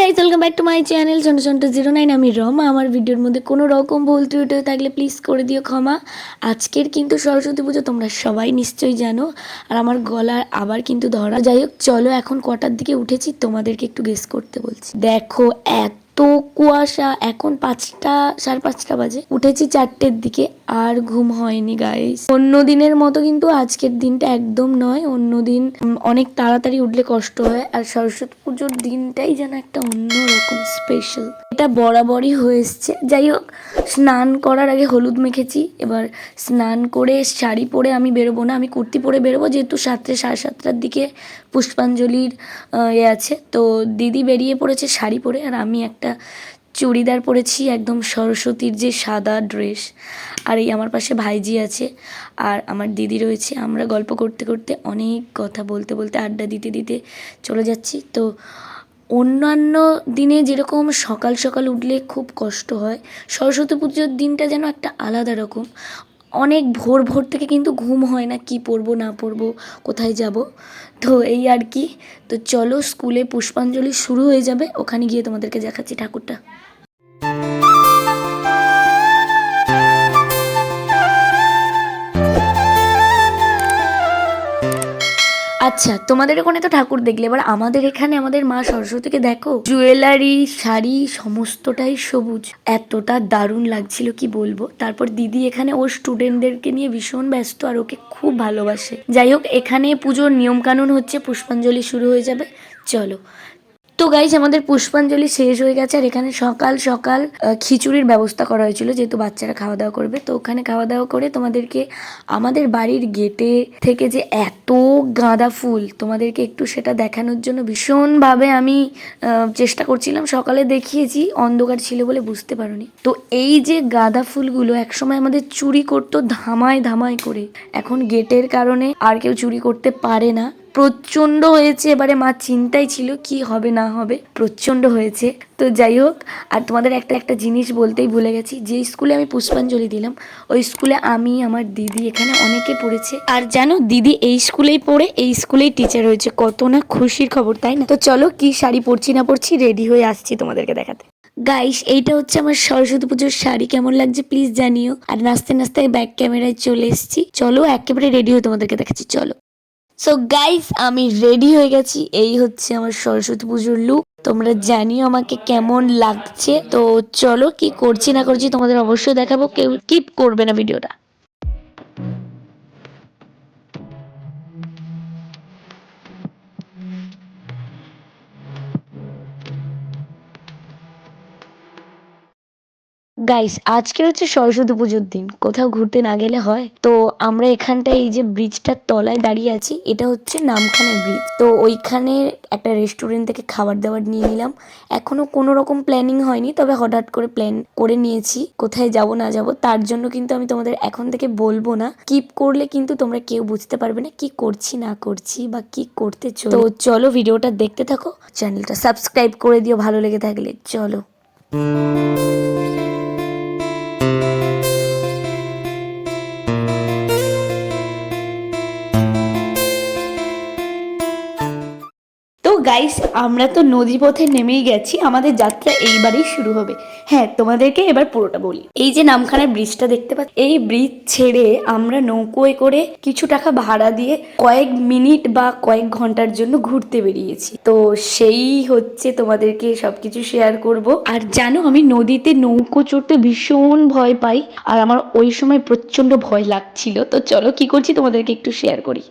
Guys welcome back to my channel Chanda চন্ড zero nine আমি রম। আমার ভিডিওর মধ্যে কোনো রকম ভুল ত্রুটি থাকলে প্লিজ করে দিও ক্ষমা। আজকের কিন্তু সরস্বতী পুজো তোমরা সবাই নিশ্চয়ই জানো। আর আমার গলা আবার কিন্তু ধরা। যাই হোক, চলো এখন কটার দিকে উঠেছি, তোমাদেরকে একটু গেস করতে বলছি। দেখো এত কুয়াশা, এখন পাঁচটা, সাড়ে পাঁচটা বাজে। উঠেছি চারটের দিকে, আর ঘুম হয়নি গাইস অন্য দিনের মতো কিন্তু আজকের দিনটা একদম নয়। অন্য দিন অনেক তাড়াতাড়ি উঠলে কষ্ট হয়, আর সরস্বতী পুজোর দিনটাই যেন একটা অন্যরকম স্পেশাল এটা বরাবরই হয়ে এসছে। যাই হোক, স্নান করার আগে হলুদ মেখেছি। এবার স্নান করে শাড়ি পরে আমি বেরোবো না। আমি কুর্তি পরে বেরোবো, যেহেতু সাতটা, সাড়ে সাতটার দিকে পুষ্পাঞ্জলির এ আছে। তো দিদি বেরিয়ে পড়েছে শাড়ি পরে আর আমি একটা চুড়িদার পরেছি একদম সরস্বতীর যে সাদা ড্রেস। আর এই আমার পাশে ভাইজি আছে আর আমার দিদি রয়েছে। আমরা গল্প করতে করতে অনেক কথা বলতে বলতে আড্ডা দিতে দিতে চলে যাচ্ছি। তো অন্যান্য দিনে যেরকম সকাল সকাল উঠলে খুব কষ্ট হয়, সরস্বতী পুজোর দিনটা যেন একটা আলাদা রকম। অনেক ভোর ভোর থেকে কিন্তু ঘুম হয় না, কি পরবো, না পরবো, কোথায় যাব। তো এই আর কি। তো চলো, স্কুলে পুষ্পাঞ্জলি শুরু হয়ে যাবে, ওখানে গিয়ে তোমাদেরকে দেখাচ্ছি ঠাকুরটা। আচ্ছা তোমাদের ওখানে তো ঠাকুর দেখলে, এবার আমাদের এখানে আমাদের মা সরস্বতীকে দেখো। জুয়েলারি, শাড়ি, সমস্তটাই সবুজ। এতটা দারুণ লাগছিল, কি বলব? তারপর দিদি এখানে ওর স্টুডেন্টদেরকে নিয়ে ভীষণ ব্যস্ত আর ওকে খুব ভালোবাসে। যাই হোক, এখানে পুজোর নিয়মকানুন হচ্ছে, পুষ্পাঞ্জলি শুরু হয়ে যাবে। চলো তো গাইজ আমাদের পুষ্পাঞ্জলি শেষ হয়ে গেছে আর এখানে সকাল সকাল খিচুড়ির ব্যবস্থা করা হয়েছিল, যেহেতু বাচ্চারা খাওয়া দাওয়া করবে। তো ওখানে খাওয়া দাওয়া করে তোমাদেরকে আমাদের বাড়ির গেটে থেকে যে এত গাঁদা ফুল, তোমাদেরকে একটু সেটা দেখানোর জন্য ভীষণভাবে আমি চেষ্টা করছিলাম। সকালে দেখিয়েছি, অন্ধকার ছিল বলে বুঝতে পারোনি। তো এই যে গাঁদা ফুলগুলো একসময় আমাদের চুরি করতো ধামায় ধামায় করে। এখন গেটের কারণে আর কেউ চুরি করতে পারে না। প্রচণ্ড হয়েছে, এবারে মা চিন্তাই ছিল কি হবে, না হবে, প্রচণ্ড হয়েছে। তো যাই হোক, আর তোমাদের একটা একটা জিনিস বলতেই ভুলে গেছি। যে স্কুলে আমি পুষ্পাঞ্জলি দিলাম, ওই স্কুলে আমি, আমার দিদি এখানে অনেকে পড়েছে। আর জানো, দিদি এই স্কুলেই পড়ে, এই স্কুলেই টিচার হয়েছে। কত না খুশির খবর, তাই না? তো চলো, কি শাড়ি পরছি না পরছি রেডি হয়ে আসছি তোমাদেরকে দেখাতে। গাইস এইটা হচ্ছে আমার সরস্বতী পুজোর শাড়ি, কেমন লাগছে প্লিজ জানিও। আর নাচতে নাচতে ব্যাক ক্যামেরায় চলে এসেছি। চলো, একেবারে রেডি হয়ে তোমাদেরকে দেখাচ্ছি, চলো। সো গাইস আমি রেডি হয়ে গেছি। এই হচ্ছে আমার সরস্বতী পুজোর লুক তোমরা জানিও আমাকে কেমন লাগছে। তো চলো কি করছি না করছি তোমাদের অবশ্যই দেখাবো। কেউ কিপ করবে না ভিডিওটা গাইস আজকে হচ্ছে সরস্বতী পুজোর দিন। কোথাও ঘুরতে না গেলে হয়। তো আমরা এখানটায় এই যে ব্রিজটার তলায় দাঁড়িয়ে আছি, এটা হচ্ছে নামখানা ব্রিজ তো ওইখানে একটা রেস্টুরেন্ট থেকে খাবার দাবার নিয়ে নিলাম। এখনও কোনো রকম প্ল্যানিং হয়নি, তবে হঠাৎ করে প্ল্যান করে নিয়েছি। কোথায় যাব, না যাব, তার জন্য কিন্তু আমি তোমাদের এখন থেকে বলব না। কিপ করলে কিন্তু তোমরা কেউ বুঝতে পারবে না কি করছি, না করছি বা কি করতে চলো তো চলো ভিডিওটা দেখতে থাকো। চ্যানেলটা সাবস্ক্রাইব করে দিও, ভালো লেগে থাকলে। চলো। গাইস আমরা তো নদী পথে নেমেই গেছি, আমাদের যাত্রা এইবারই শুরু হবে। হ্যাঁ তোমাদেরকে এবার পুরোটা বলি। এই যে নামখানার ব্রিজটা দেখতে পাচ্ছ এই ব্রিজ ছেড়ে আমরা নৌকোয় করে কিছু টাকা ভাড়া দিয়ে কয়েক মিনিট বা কয়েক ঘণ্টার জন্য ঘুরতে বেরিয়েছি। তো সেই হচ্ছে তোমাদেরকে সবকিছু শেয়ার করব। আর জানো, আমি নদীতে নৌকো চড়তে ভীষণ ভয় পাই, আর আমার ওই সময় প্রচণ্ড ভয় লাগছিল। তো চলো কি করছি, তোমাদেরকে একটু শেয়ার করি।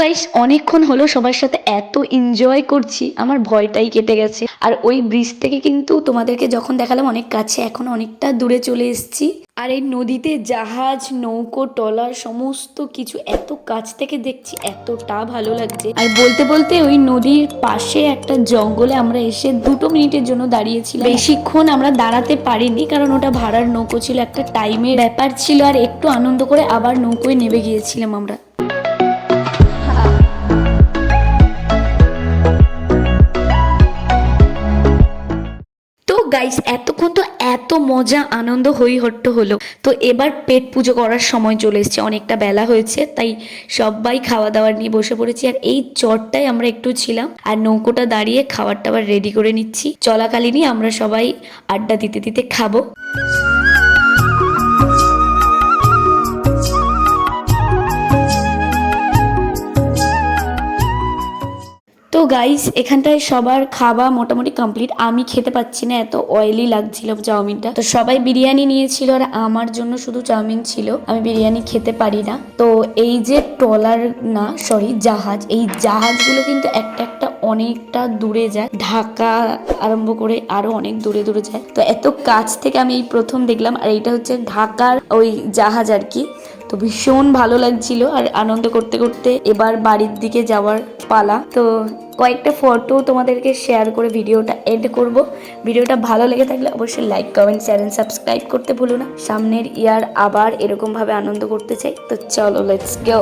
গাইস অনেকক্ষণ হলো সবার সাথে এত এনজয় করছি, আমার ভয়টাই কেটে গেছে। আর ওই ব্রিজ থেকে কিন্তু তোমাদেরকে যখন দেখালাম অনেক কাছে, এখন অনেকটা দূরে চলে এসেছি। আর এই নদীতে জাহাজ, নৌকো টলার সমস্ত কিছু এত কাছ থেকে দেখছি, এতটা ভালো লাগছে। আর বলতে বলতে ওই নদীর পাশে একটা জঙ্গলে আমরা এসে দুটো মিনিটের জন্য দাঁড়িয়েছিলাম। বেশিক্ষণ আমরা দাঁড়াতে পারিনি, কারণ ওটা ভাড়ার নৌকো ছিল, একটা টাইমের ব্যাপার ছিল। আর একটু আনন্দ করে আবার নৌকোয় নেমে গিয়েছিলাম আমরা। গাইস এতক্ষণ তো এত মজা, আনন্দ হই হট্ট হলো। তো এবার পেট পুজো করার সময় চলে এসছে। অনেকটা বেলা হয়েছে, তাই সবাই খাওয়া দাওয়ার নিয়ে বসে পড়েছি। আর এই চটটাই আমরা একটু ছিলাম আর নৌকোটা দাঁড়িয়ে খাবার টাবার রেডি করে নিচ্ছি। চলাকালীনই আমরা সবাই আড্ডা দিতে দিতে খাব। তো গাইস এখানটায় সবার খাওয়া মোটামুটি কমপ্লিট আমি খেতে পাচ্ছি না, এত অয়েলি লাগছিল চাউমিনটা। তো সবাই বিরিয়ানি নিয়েছিল আর আমার জন্য শুধু চাউমিন ছিল। আমি বিরিয়ানি খেতে পারি না। তো এই যে ট্রলার না সরি জাহাজ, এই জাহাজগুলো কিন্তু একটা একটা অনেকটা দূরে যায়। ঢাকা আরম্ভ করে আরও অনেক দূরে দূরে যায়। তো এত কাছ থেকে আমি এই প্রথম দেখলাম, আর এইটা হচ্ছে ঢাকার ওই জাহাজ আর কি। তো ভীষণ ভালো লাগছিল আর আনন্দ করতে করতে এবার বাড়ির দিকে যাওয়ার পালা। তো কয়েকটা ফটো তোমাদেরকে শেয়ার করে ভিডিওটা এড করব। ভিডিওটা ভালো লেগে থাকলে অবশ্যই like comment share and subscribe করতে ভুলো না। সামনের ইয়ার আবার এরকমভাবে আনন্দ করতে চাই। তো চলো লেটস গো